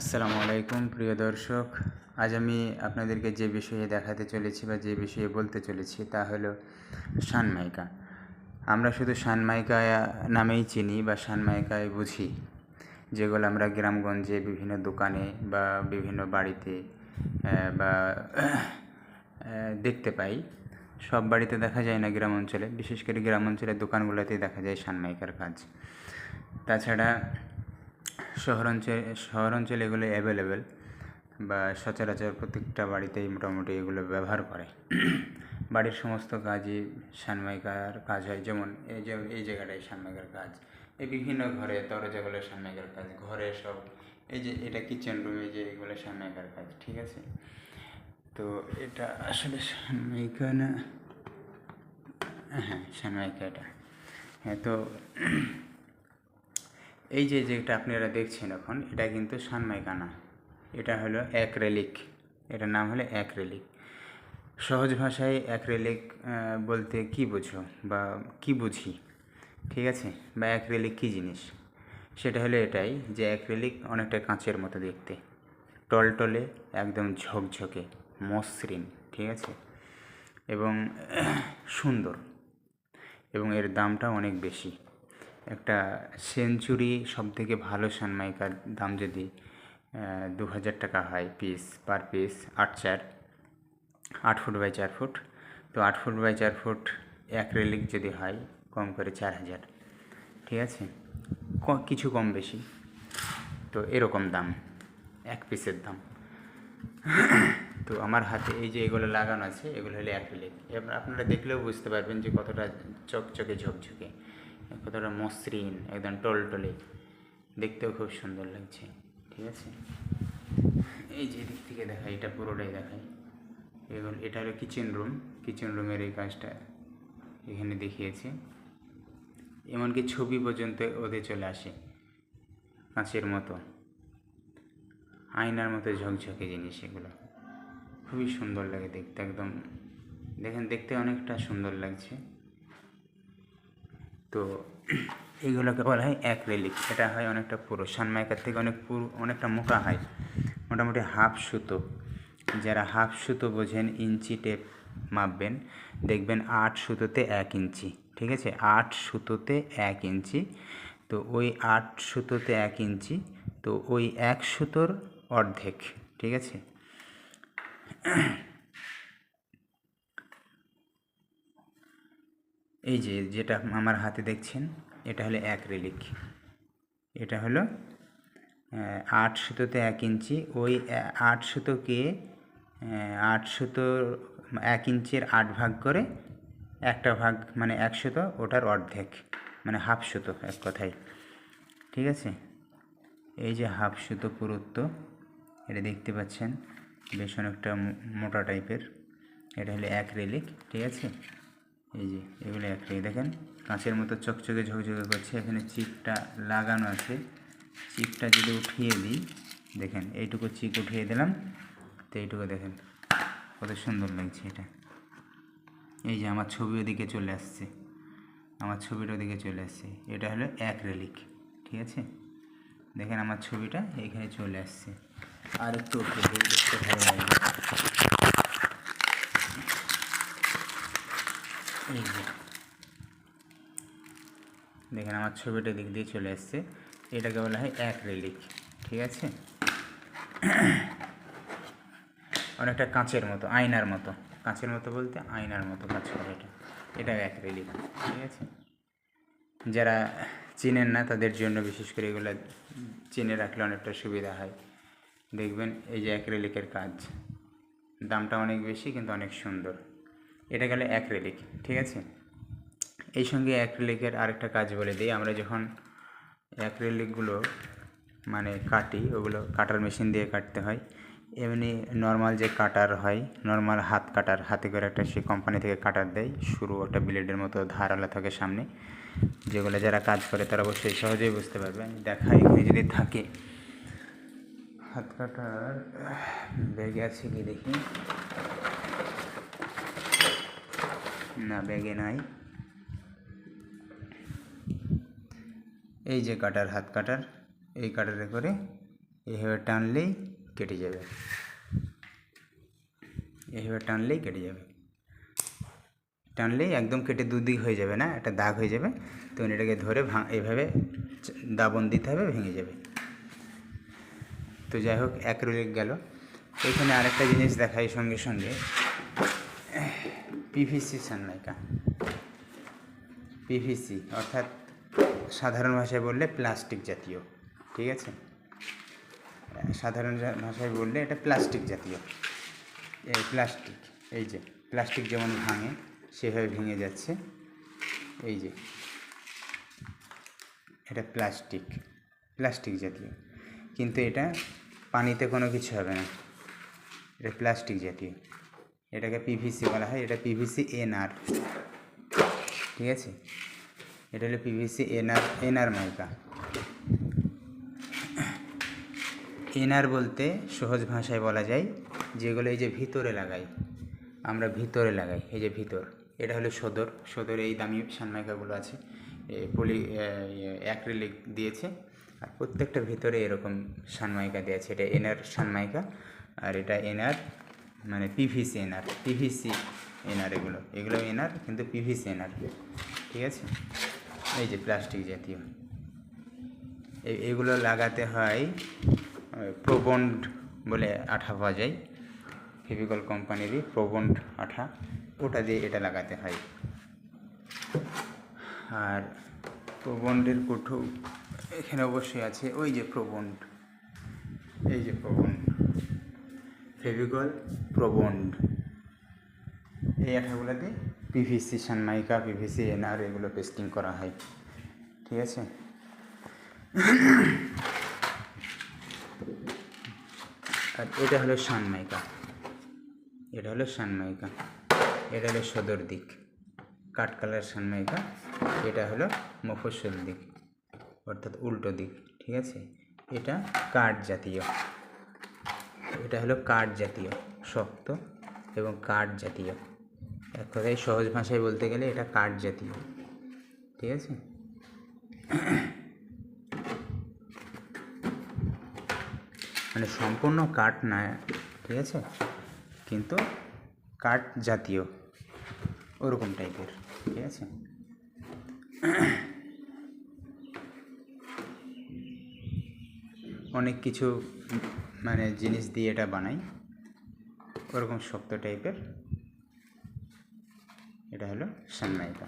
আসসালামু আলাইকুম, প্রিয় দর্শক। আজ আমি আপনাদেরকে যে বিষয়ে দেখাতে চলেছি বা যে বিষয়ে বলতে চলেছি তা হলো সানমাইকা আমরা শুধু সানমাইকা নামেই চিনি বা সানমাইকায় বুঝি, যেগুলো আমরা গ্রামগঞ্জে বিভিন্ন দোকানে বা বিভিন্ন বাড়িতে বা দেখতে পাই। সব বাড়িতে দেখা যায় না গ্রাম অঞ্চলে। বিশেষ করে গ্রাম অঞ্চলের দোকানগুলোতেই দেখা যায় সানমাইকার কাজ। তাছাড়া শহরাঞ্চল, শহরাঞ্চলে এগুলো অ্যাভেলেবেল বা সচরাচর প্রত্যেকটা বাড়িতেই মোটামুটি এগুলো ব্যবহার করে। বাড়ির সমস্ত কাজই সানমাইকার কাজ হয়, যেমন এই যে, এই জায়গাটায় সানমাইকার কাজ। এই বিভিন্ন ঘরে দরজাগুলো সানমাইকার কাজ, ঘরে সব, এই যে, এটা কিচেন রুমে যে, এগুলো সানমাইকার কাজ, ঠিক আছে? তো এটা আসলে সানমাইকা না হ্যাঁ সানমাইকা এটা। হ্যাঁ তো এই যে যেটা আপনারা দেখছেন এখন, এটা কিন্তু সানমাইকা না এটা হলো অ্যাক্রেলিক। এটার নাম হলো অ্যাক্রেলিক। সহজ ভাষায় অ্যাক্রেলিক বলতে কি বোঝো বা কি বুঝি? ঠিক আছে? বা অ্যাক্রেলিক কী জিনিস? সেটা হলো এটাই যে অ্যাক্রেলিক অনেকটা কাঁচের মতো দেখতে। টলটলে, একদম ঝকঝকে, মসৃণ, ঠিক আছে? এবং সুন্দর। এবং এর দামটা অনেক বেশি। একটা সেঞ্চুরি সব থেকে ভালো সানমাইকার দাম যদি দু হাজার টাকা হয় পিস পার পিস আট চার, আট ফুট বাই চার ফুট। তো আট ফুট বাই চার ফুট অ্যাক্রেলিক যদি হয়, কম করে চার হাজার। ঠিক আছে? কিছু কম বেশি। তো এরকম দাম, এক পিসের দাম। তো আমার হাতে এই যে এগুলো লাগানো আছে, এগুলো হলো অ্যাক্রিলিক এবার আপনারা দেখলেও বুঝতে পারবেন যে কতটা চকচকে ঝকঝকে। কতটা মসৃণ, একদম টলটলে। দেখতেও খুব সুন্দর লাগছে, ঠিক আছে? এই যে দিক থেকে দেখাই, এটা পুরোটাই দেখাই। এগুলো এটা হলো কিচেন রুম কিচেন রুমের এই কাজটা এখানে দেখিয়েছি। এমনকি ছবি পর্যন্ত ওদের চলে আসে, কাঁচের মতো। আয়নার মতো ঝকঝকে জিনিস এগুলো। খুবই সুন্দর লাগে দেখতে, একদম। দেখেন, দেখতে অনেকটা সুন্দর লাগছে। তো এইগুলোকে বলা হয় অ্যাক্রেলিক এটা হয় অনেকটা পুরো। সানমাইকার থেকে অনেক পুরো, অনেকটা মোটা হয়। মোটামুটি হাফ সুতো। যারা হাফ সুতো বোঝেন, ইঞ্চি টেপ মাপবেন, দেখবেন আট সুতোতে এক ইঞ্চি। ঠিক আছে? আট সুতোতে এক ইঞ্চি। তো ওই আট সুতোতে এক ইঞ্চি। তো ওই এক সুতোর অর্ধেক। ঠিক আছে? এই যে যেটা আমার হাতে দেখছেন, এটা হলো অ্যাক্রিলিক এটা হলো আট সুতোতে এক ইঞ্চি। ওই আট সুতোকে আট সুতোর এক ইঞ্চির আট ভাগ করে একটা ভাগ মানে এক সুতো, ওটার অর্ধেক মানে হাফ সুতো এক কথায়। ঠিক আছে? এই যে হাফ সুতো পুরুত্ব, এটা দেখতে পাচ্ছেন, বেশ অনেকটা মোটা টাইপের এটা হলো অ্যাক্রেলিক ঠিক আছে? এই যে, এগুলো অ্যাক্রেলিক দেখেন, কাঁচের মতো চকচকে ঝকঝকে করছে। এখানে চিপটা লাগানো আছে। চিপটা যদি উঠিয়ে দিই, দেখেন, এইটুকু চিপ উঠিয়ে দিলাম। তো এইটুকু দেখেন, কত সুন্দর লাগছে এটা। এই যে, আমার ছবি ওদিকে চলে আসছে। আমার ছবিটা ওদিকে চলে আসছে। এটা হলো অ্যাক্রেলিক ঠিক আছে? দেখেন, আমার ছবিটা এখানে চলে আসছে। আর একটু ভালো লাগবে এই দেখেন আমার ছবিটা দিক দিয়ে চলে আসছে এটাকে বলা হয় অ্যাক্রেলিক ঠিক আছে? অনেকটা কাঁচের মতো, আয়নার মতো। কাঁচের মতো বলতে আয়নার মতো কাজ করে এটা। এটা অ্যাক্রেলিক ঠিক আছে? যারা চিনেন না, তাদের জন্য বিশেষ করে এগুলো চিনে রাখলে অনেকটা সুবিধা হয়। দেখবেন এই যে অ্যাক্রেলিকের কাজ। দামটা অনেক বেশি, কিন্তু অনেক সুন্দর। এটা গেলে অ্যাক্রেলিক ঠিক আছে? এই সঙ্গে অ্যাক্রেলিকের আরেকটা কাজ বলে দিই। আমরা যখন অ্যাক্রেলিকগুলো মানে কাটি, ওগুলো কাটার মেশিন দিয়ে কাটতে হয়, এমনি নর্মাল যে কাটার হয় নর্মাল হাত কাটার, হাতে করে একটা সে কোম্পানি থেকে কাটার দেয়, শুরু একটা ব্লেডের মতো ধারালা থাকে সামনে, যেগুলো যারা কাজ করে তারা অবশ্যই সহজেই বুঝতে পারবে। আমি দেখাই, এখানে যদি থাকে। হাত কাটার ব্যাগে আছে কি দেখি? না, ব্যাগে নাই। এই যে কাটার, হাত কাটার, এই কাটারে করে এইভাবে টানলেই কেটে যাবে। এইভাবে টানলেই কেটে যাবে। টানলেই একদম কেটে দুদিক হয়ে যাবে না, একটা দাগ হয়ে যাবে। তখন এটাকে ধরে ভা এইভাবে চ- দাবন দিতে হবে, ভেঙে যাবে। তো যাই হোক অ্যাক্রিলিক গেল। এখানে আরেকটা জিনিস দেখাই সঙ্গে সঙ্গে। পিভিসি সানমাইকা পিভিসি অর্থাৎ সাধারণ ভাষায় বললে প্লাস্টিক জাতীয়, ঠিক আছে? সাধারণ ভাষায় বললে এটা প্লাস্টিক জাতীয়। এই প্লাস্টিক, এই যে, প্লাস্টিক যেমন ভাঙে, সেভাবে ভেঙে যাচ্ছে। এই যে, এটা প্লাস্টিক প্লাস্টিক জাতীয়। কিন্তু এটা পানিতে কোনো কিছু হবে না। এটা প্লাস্টিক জাতীয়। এটাকে পিভিসি বলা হয়, এটা পিভিসি এনআর ঠিক আছে? এটা হলো PVC NR NR mica. NR বলতে সহজ ভাষায় বলা যায়, যেগুলো এই যে ভিতরে লাগাই, আমরা ভিতরে লাগাই, এই যে ভিতর। এটা হলো সদর সদর এই দামি সানমাইকাগুলো আছে পলি অ্যাক্রিলিক দিয়েছে, আর প্রত্যেকটার ভিতরে এরকম সানমাইকা দেওয়া আছে। এটা এনআর সানমাইকা আর এটা এনআর মানে পিভিসি এনআর পিভিসি এনার এগুলো এগুলো এনার কিন্তু পিভিসি এনআর ঠিক আছে? এই যে প্লাস্টিক জাতীয়। এগুলো লাগাতে হয় প্রবন্ড বলে আঠা পাওয়া যায় ফেভিকল কোম্পানিরই প্রবন্ড আঠা, ওটা দিয়ে এটা লাগাতে হয়। আর প্রবন্ডের কুঠো এখানে অবশ্যই আছে, ওই যে প্রবন্ড এই যে প্রবন্ড ফেভিকল প্রবন্ড এই আঠাগুলোতে পিভিসি সানমাইকা পিভিসি এনআর এগুলো পেস্টিং করা হয়। ঠিক আছে? আর এটা হলো সানমাইকা এটা হলো সানমাইকা এটা হলো সদর দিক। কাঠ কালার সানমাইকা এটা হলো মফস্বল দিক। অর্থাৎ উল্টো দিক। ঠিক আছে? এটা কাঠ জাতীয়। এটা হলো কাঠ জাতীয়, শক্ত এবং কাঠ জাতীয়। এক কথায় সহজ ভাষায় বলতে গেলে এটা কাঠ জাতীয়, ঠিক আছে? মানে সম্পূর্ণ কাঠ না, ঠিক আছে? কিন্তু কাঠ জাতীয়, ওরকম টাইপের, ঠিক আছে? অনেক কিছু মানে জিনিস দিয়ে এটা বানাই। ওরকম শক্ত টাইপের এটা হলো সানমাইকা।